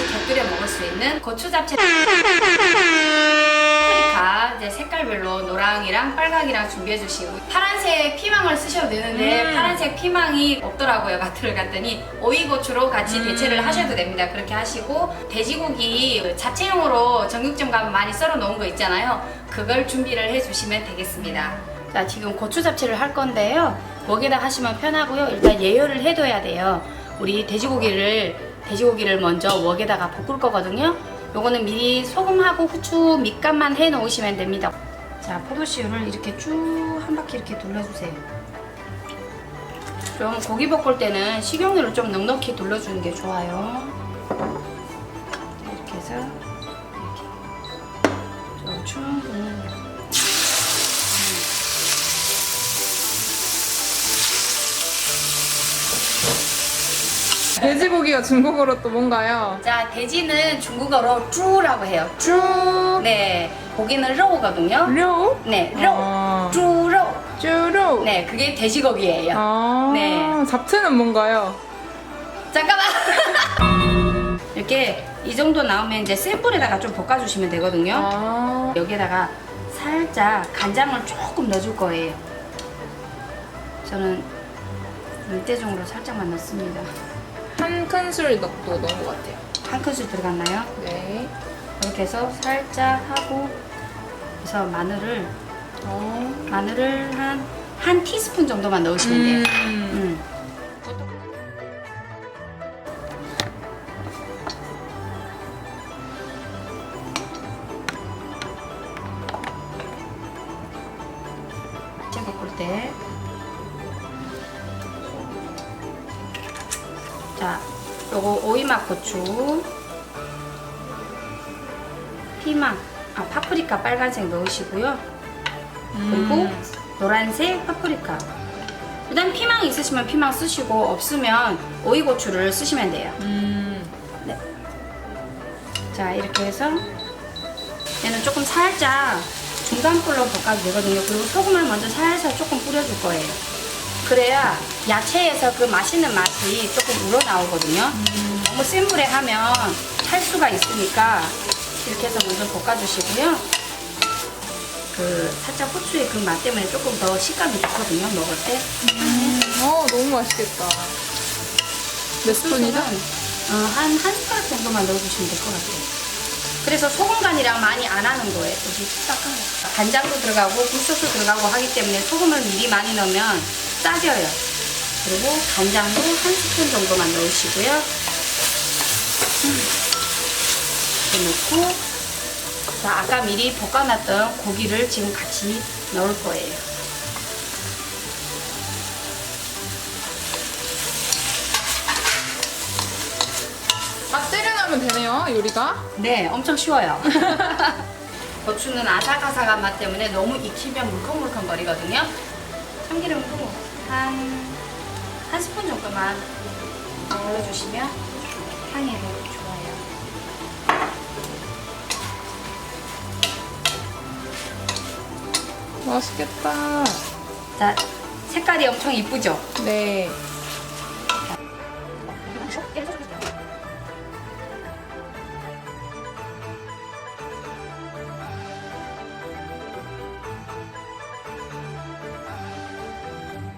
같이 곁들여 먹을 수 있는 고추 잡채. 파프리카 이제 색깔별로 노랑이랑 빨강이랑 준비해 주시고 파란색 피망을 쓰셔도 되는데 음. 파란색 피망이 없더라고요 마트를 갔더니. 오이고추로 같이 음. 대체를 하셔도 됩니다. 그렇게 하시고 돼지고기 그 잡채용으로 정육점 가면 많이 썰어 놓은 거 있잖아요. 그걸 준비를 해 주시면 되겠습니다. 자 지금 고추 잡채를 할 건데요. 거기다 하시면 편하고요. 일단 예열을 해둬야 돼요. 우리 돼지고기를 돼지고기를 먼저 웍에다가 볶을 거거든요. 요거는 미리 소금하고 후추 밑간만 해 놓으시면 됩니다. 자 포도씨유를 이렇게 쭉 한 바퀴 이렇게 돌려주세요. 좀 고기 볶을 때는 식용유를 좀 넉넉히 돌려주는 게 좋아요. 자, 이렇게 해서 이렇게. 좀 충분히 돼지고기가 중국어로 또 뭔가요? 자 돼지는 중국어로 쭈라고 해요. 쭈, 네 고기는 로우거든요. 료, 네 로, 어, 쭈로. 네 그게 돼지고기예요. 아, 네. 잡채는 뭔가요? 잠깐만. 이렇게 이 정도 나오면 이제 센 불에다가 좀 볶아주시면 되거든요. 아, 여기다가 살짝 간장을 조금 넣어줄 거예요. 저는 물대중으로 살짝만 넣습니다 한 큰술 넣고 넣은 것 같아요. 한 큰술 들어갔나요? 네. 이렇게 해서 살짝 하고 그래서 마늘을 어. 마늘을 한 한 티스푼 정도만 넣으시면 돼요 음. 음. 채 볶을 때. 자, 요거 오이맛 고추, 피망, 아 파프리카 빨간색 넣으시고요. 그리고 음. 노란색 파프리카. 일단 피망 있으시면 피망 쓰시고 없으면 오이 고추를 쓰시면 돼요. 음. 자 이렇게 해서 얘는 조금 살짝 중간 불로 볶아도 되거든요. 그리고 소금을 먼저 살살 조금 뿌려줄 거예요. 그래야 야채에서 그 맛있는 맛이 조금 우러나오거든요. 너무 센 불에 하면 탈 수가 있으니까 이렇게 해서 먼저 볶아주시고요. 그 살짝 후추의 그 맛 때문에 조금 더 식감이 좋거든요. 먹을 때. 어, 너무 맛있겠다. 몇 스푼이죠? 어, 한, 한 숟가락 정도만 넣어주시면 될 것 같아요. 그래서 소금 간이랑 많이 안 하는 거예요. 여기 닦아요. 간장도 들어가고 굴소스 들어가고 하기 때문에 소금을 미리 많이 넣으면 짜져요. 그리고 간장도 한 스푼 정도만 넣으시고요. 넣고 자, 아까 미리 볶아놨던 고기를 지금 같이 넣을 거예요. 막 때려나면 되네요, 요리가. 네, 엄청 쉬워요. 고추는 아삭아삭한 맛 때문에 너무 익히면 물컹물컹 거리거든요. 참기름도 한, 한 스푼 정도만 넣어주시면 향이 너무 좋아요. 맛있겠다. 자, 색깔이 엄청 이쁘죠? 네.